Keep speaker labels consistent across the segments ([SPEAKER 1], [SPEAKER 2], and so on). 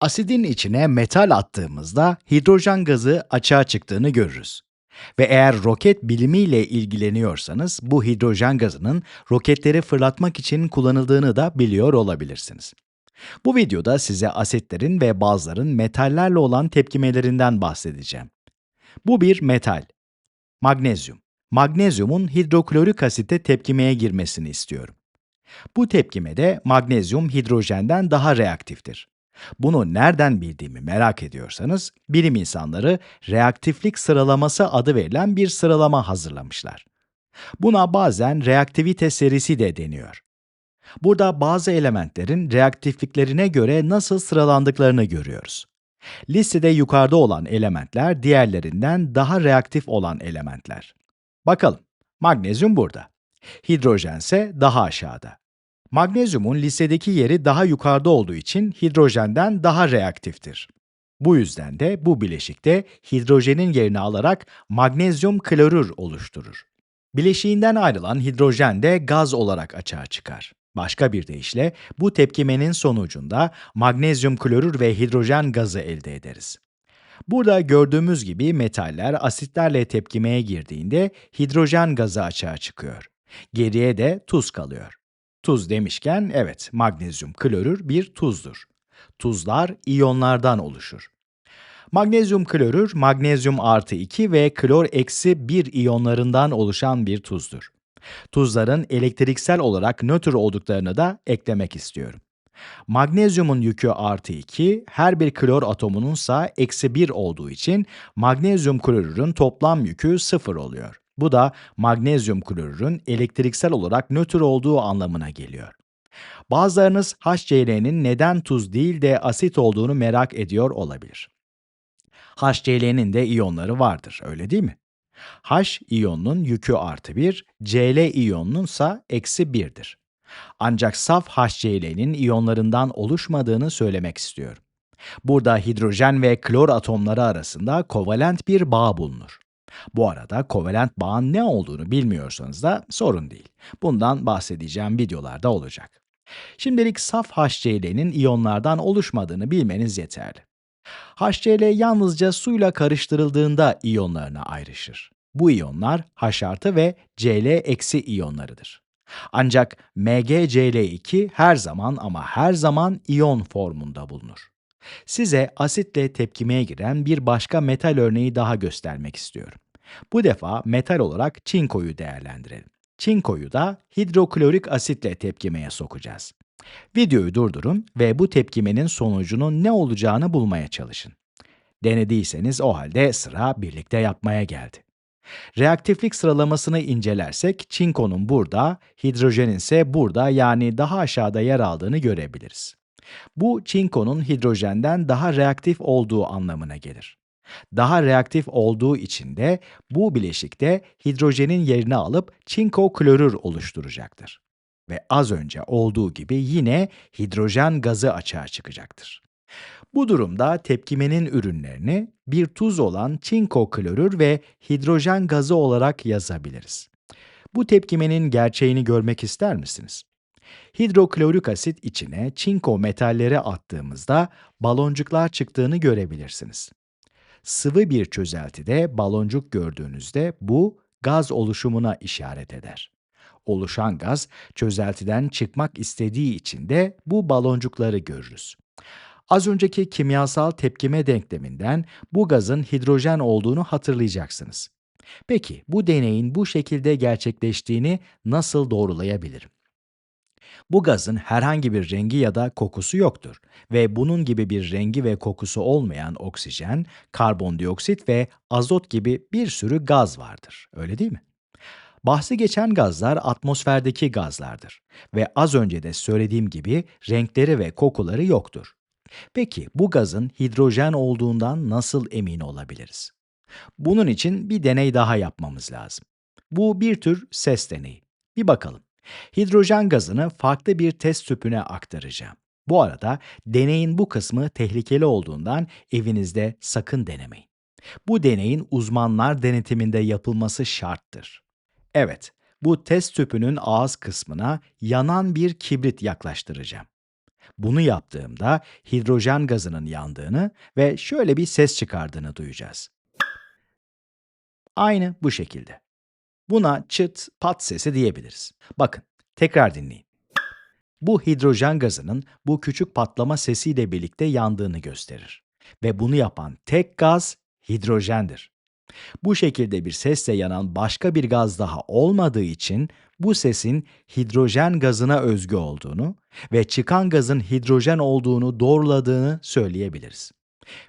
[SPEAKER 1] Asidin içine metal attığımızda hidrojen gazı açığa çıktığını görürüz. Ve eğer roket bilimiyle ilgileniyorsanız bu hidrojen gazının roketleri fırlatmak için kullanıldığını da biliyor olabilirsiniz. Bu videoda size asitlerin ve bazların metallerle olan tepkimelerinden bahsedeceğim. Bu bir metal. Magnezyum. Magnezyumun hidroklorik asite tepkimeye girmesini istiyorum. Bu tepkimede magnezyum hidrojenden daha reaktiftir. Bunu nereden bildiğimi merak ediyorsanız, bilim insanları reaktiflik sıralaması adı verilen bir sıralama hazırlamışlar. Buna bazen reaktivite serisi de deniyor. Burada bazı elementlerin reaktifliklerine göre nasıl sıralandıklarını görüyoruz. Listede yukarıda olan elementler diğerlerinden daha reaktif olan elementler. Bakalım, magnezyum burada. Hidrojen ise daha aşağıda. Magnezyumun listedeki yeri daha yukarıda olduğu için hidrojenden daha reaktiftir. Bu yüzden de bu bileşikte hidrojenin yerini alarak magnezyum klorür oluşturur. Bileşiğinden ayrılan hidrojen de gaz olarak açığa çıkar. Başka bir deyişle bu tepkimenin sonucunda magnezyum klorür ve hidrojen gazı elde ederiz. Burada gördüğümüz gibi metaller asitlerle tepkimeye girdiğinde hidrojen gazı açığa çıkıyor. Geriye de tuz kalıyor. Tuz demişken evet magnezyum klorür bir tuzdur. Tuzlar iyonlardan oluşur. Magnezyum klorür magnezyum artı 2 ve klor eksi 1 iyonlarından oluşan bir tuzdur. Tuzların elektriksel olarak nötr olduklarını da eklemek istiyorum. Magnezyumun yükü artı 2, her bir klor atomunun ise eksi 1 olduğu için magnezyum klorürün toplam yükü 0 oluyor. Bu da magnezyum klorürün elektriksel olarak nötr olduğu anlamına geliyor. Bazılarınız HCl'nin neden tuz değil de asit olduğunu merak ediyor olabilir. HCl'nin de iyonları vardır, öyle değil mi? H iyonunun yükü artı 1, Cl iyonunun ise eksi 1'dir. Ancak saf HCl'nin iyonlarından oluşmadığını söylemek istiyorum. Burada hidrojen ve klor atomları arasında kovalent bir bağ bulunur. Bu arada kovalent bağın ne olduğunu bilmiyorsanız da sorun değil. Bundan bahsedeceğim videolarda olacak. Şimdilik saf HCl'nin iyonlardan oluşmadığını bilmeniz yeterli. HCl yalnızca suyla karıştırıldığında iyonlarına ayrışır. Bu iyonlar H artı ve Cl eksi iyonlarıdır. Ancak MgCl2 her zaman ama her zaman iyon formunda bulunur. Size asitle tepkimeye giren bir başka metal örneği daha göstermek istiyorum. Bu defa metal olarak çinkoyu değerlendirelim. Çinkoyu da hidroklorik asitle tepkimeye sokacağız. Videoyu durdurun ve bu tepkimenin sonucunun ne olacağını bulmaya çalışın. Denediyseniz o halde sıra birlikte yapmaya geldi. Reaktiflik sıralamasını incelersek çinkonun burada, hidrojenin ise burada yani daha aşağıda yer aldığını görebiliriz. Bu çinkonun hidrojenden daha reaktif olduğu anlamına gelir. Daha reaktif olduğu için de bu bileşikte hidrojenin yerini alıp çinko klorür oluşturacaktır. Ve az önce olduğu gibi yine hidrojen gazı açığa çıkacaktır. Bu durumda tepkimenin ürünlerini bir tuz olan çinko klorür ve hidrojen gazı olarak yazabiliriz. Bu tepkimenin gerçeğini görmek ister misiniz? Hidroklorik asit içine çinko metalleri attığımızda baloncuklar çıktığını görebilirsiniz. Sıvı bir çözeltide baloncuk gördüğünüzde bu gaz oluşumuna işaret eder. Oluşan gaz çözeltiden çıkmak istediği için de bu baloncukları görürüz. Az önceki kimyasal tepkime denkleminden bu gazın hidrojen olduğunu hatırlayacaksınız. Peki bu deneyin bu şekilde gerçekleştiğini nasıl doğrulayabilirim? Bu gazın herhangi bir rengi ya da kokusu yoktur ve bunun gibi bir rengi ve kokusu olmayan oksijen, karbondioksit ve azot gibi bir sürü gaz vardır. Öyle değil mi? Bahsi geçen gazlar atmosferdeki gazlardır ve az önce de söylediğim gibi renkleri ve kokuları yoktur. Peki bu gazın hidrojen olduğundan nasıl emin olabiliriz? Bunun için bir deney daha yapmamız lazım. Bu bir tür ses deneyi. Bir bakalım. Hidrojen gazını farklı bir test tüpüne aktaracağım. Bu arada deneyin bu kısmı tehlikeli olduğundan evinizde sakın denemeyin. Bu deneyin uzmanlar denetiminde yapılması şarttır. Evet, bu test tüpünün ağız kısmına yanan bir kibrit yaklaştıracağım. Bunu yaptığımda hidrojen gazının yandığını ve şöyle bir ses çıkardığını duyacağız. Aynı bu şekilde. Buna çıt pat sesi diyebiliriz. Bakın, tekrar dinleyin. Bu hidrojen gazının bu küçük patlama sesiyle birlikte yandığını gösterir. Ve bunu yapan tek gaz hidrojendir. Bu şekilde bir sesle yanan başka bir gaz daha olmadığı için bu sesin hidrojen gazına özgü olduğunu ve çıkan gazın hidrojen olduğunu doğruladığını söyleyebiliriz.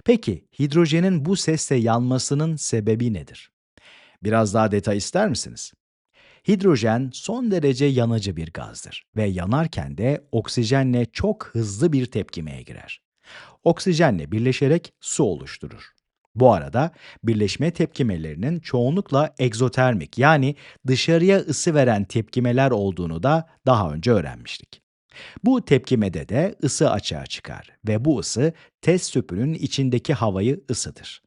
[SPEAKER 1] Peki hidrojenin bu sesle yanmasının sebebi nedir? Biraz daha detay ister misiniz? Hidrojen son derece yanıcı bir gazdır ve yanarken de oksijenle çok hızlı bir tepkimeye girer. Oksijenle birleşerek su oluşturur. Bu arada birleşme tepkimelerinin çoğunlukla egzotermik yani dışarıya ısı veren tepkimeler olduğunu da daha önce öğrenmiştik. Bu tepkimede de ısı açığa çıkar ve bu ısı test tüpünün içindeki havayı ısıtır.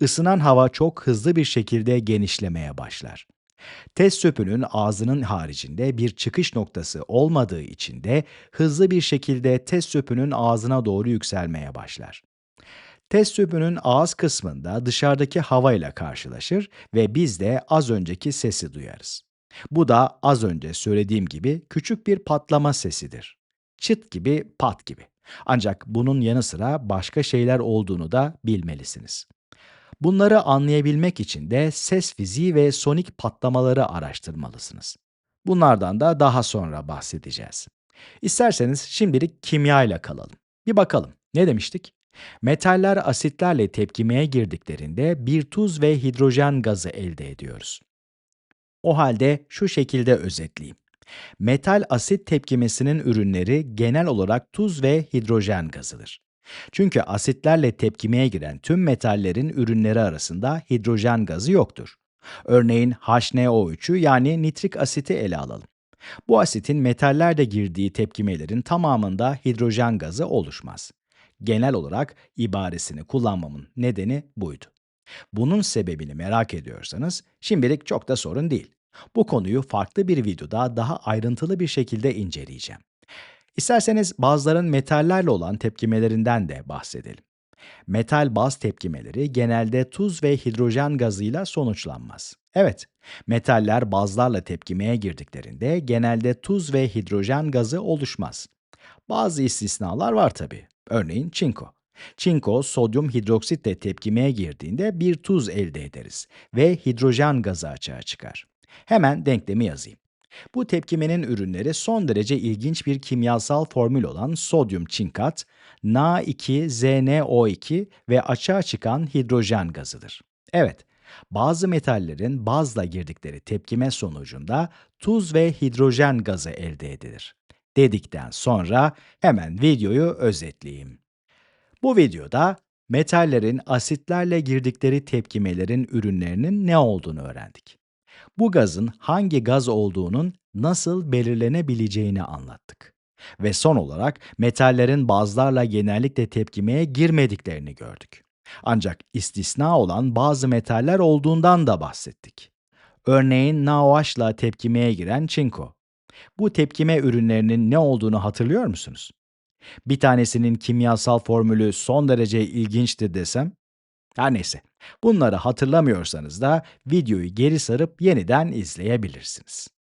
[SPEAKER 1] Isınan hava çok hızlı bir şekilde genişlemeye başlar. Test tüpünün ağzının haricinde bir çıkış noktası olmadığı için de hızlı bir şekilde test tüpünün ağzına doğru yükselmeye başlar. Test tüpünün ağız kısmında dışarıdaki havayla karşılaşır ve biz de az önceki sesi duyarız. Bu da az önce söylediğim gibi küçük bir patlama sesidir. Çıt gibi, pat gibi. Ancak bunun yanı sıra başka şeyler olduğunu da bilmelisiniz. Bunları anlayabilmek için de ses fiziği ve sonik patlamaları araştırmalısınız. Bunlardan da daha sonra bahsedeceğiz. İsterseniz şimdilik kimya ile kalalım. Bir bakalım. Ne demiştik? Metaller asitlerle tepkimeye girdiklerinde bir tuz ve hidrojen gazı elde ediyoruz. O halde şu şekilde özetleyeyim. Metal asit tepkimesinin ürünleri genel olarak tuz ve hidrojen gazıdır. Çünkü asitlerle tepkimeye giren tüm metallerin ürünleri arasında hidrojen gazı yoktur. Örneğin HNO3'ü yani nitrik asiti ele alalım. Bu asitin metallerde girdiği tepkimelerin tamamında hidrojen gazı oluşmaz. Genel olarak ibaresini kullanmamın nedeni buydu. Bunun sebebini merak ediyorsanız şimdilik çok da sorun değil. Bu konuyu farklı bir videoda daha ayrıntılı bir şekilde inceleyeceğim. İsterseniz bazıların metallerle olan tepkimelerinden de bahsedelim. Metal baz tepkimeleri genelde tuz ve hidrojen gazıyla sonuçlanmaz. Evet, metaller bazlarla tepkimeye girdiklerinde genelde tuz ve hidrojen gazı oluşmaz. Bazı istisnalar var tabi. Örneğin çinko. Çinko, sodyum hidroksitle tepkimeye girdiğinde bir tuz elde ederiz ve hidrojen gazı açığa çıkar. Hemen denklemi yazayım. Bu tepkimenin ürünleri son derece ilginç bir kimyasal formül olan sodyum çinkat, Na2ZNO2 ve açığa çıkan hidrojen gazıdır. Evet, bazı metallerin bazla girdikleri tepkime sonucunda tuz ve hidrojen gazı elde edilir. Dedikten sonra hemen videoyu özetleyeyim. Bu videoda metallerin asitlerle girdikleri tepkimelerin ürünlerinin ne olduğunu öğrendik bu gazın hangi gaz olduğunun nasıl belirlenebileceğini anlattık. Ve son olarak metallerin bazlarla genellikle tepkimeye girmediklerini gördük. Ancak istisna olan bazı metaller olduğundan da bahsettik. Örneğin NaOH ile tepkimeye giren çinko. Bu tepkime ürünlerinin ne olduğunu hatırlıyor musunuz? Bir tanesinin kimyasal formülü son derece ilginçtir desem, her neyse, bunları hatırlamıyorsanız da videoyu geri sarıp yeniden izleyebilirsiniz.